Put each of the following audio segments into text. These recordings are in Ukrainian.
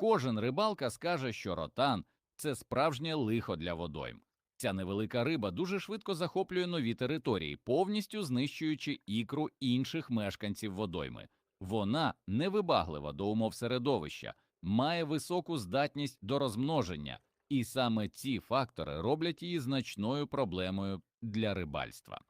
Кожен рибалка скаже, що ротан це справжнє лихо для водойм. Ця невелика риба дуже швидко захоплює нові території, повністю знищуючи ікру інших мешканців водойми. Вона невибаглива до умов середовища, має високу здатність до розмноження, і саме ці фактори роблять її значною проблемою для рибальства.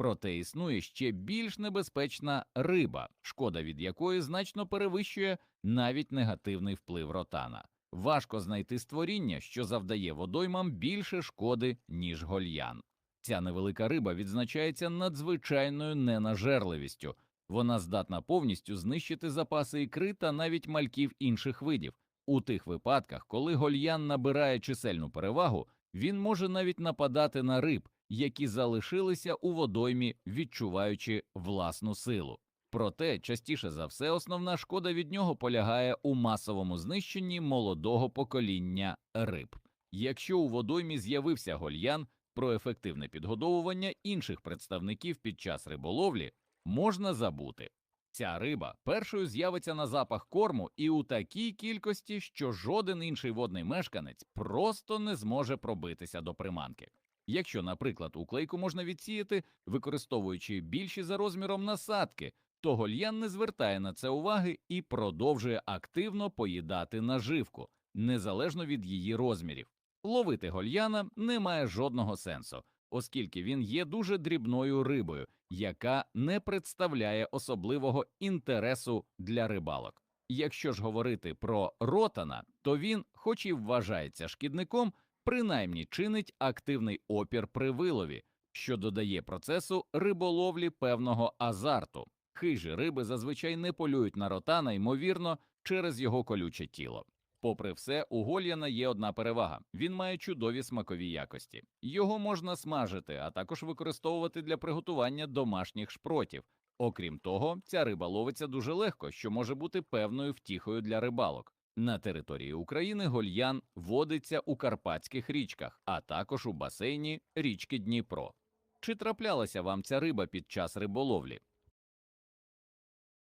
Проте існує ще більш небезпечна риба, шкода від якої значно перевищує навіть негативний вплив ротана. Важко знайти створіння, що завдає водоймам більше шкоди, ніж гольян. Ця невелика риба відзначається надзвичайною ненажерливістю. Вона здатна повністю знищити запаси ікри та навіть мальків інших видів. У тих випадках, коли гольян набирає чисельну перевагу, він може навіть нападати на риб, які залишилися у водоймі, відчуваючи власну силу. Проте частіше за все основна шкода від нього полягає у масовому знищенні молодого покоління риб. Якщо у водоймі з'явився гольян, про ефективне підгодовування інших представників під час риболовлі можна забути. Ця риба першою з'явиться на запах корму і у такій кількості, що жоден інший водний мешканець просто не зможе пробитися до приманки. Якщо, наприклад, уклейку можна відсіяти, використовуючи більші за розміром насадки, то гольян не звертає на це уваги і продовжує активно поїдати наживку, незалежно від її розмірів. Ловити гольяна не має жодного сенсу, оскільки він є дуже дрібною рибою, яка не представляє особливого інтересу для рибалок. Якщо ж говорити про ротана, то він, хоч і вважається шкідником, принаймні чинить активний опір при вилові, що додає процесу риболовлі певного азарту. Хижі риби зазвичай не полюють на ротана, ймовірно, через його колюче тіло. Попри все, у гольяна є одна перевага: він має чудові смакові якості. Його можна смажити, а також використовувати для приготування домашніх шпротів. Окрім того, ця риба ловиться дуже легко, що може бути певною втіхою для рибалок. На території України гольян водиться у карпатських річках, а також у басейні річки Дніпро. Чи траплялася вам ця риба під час риболовлі?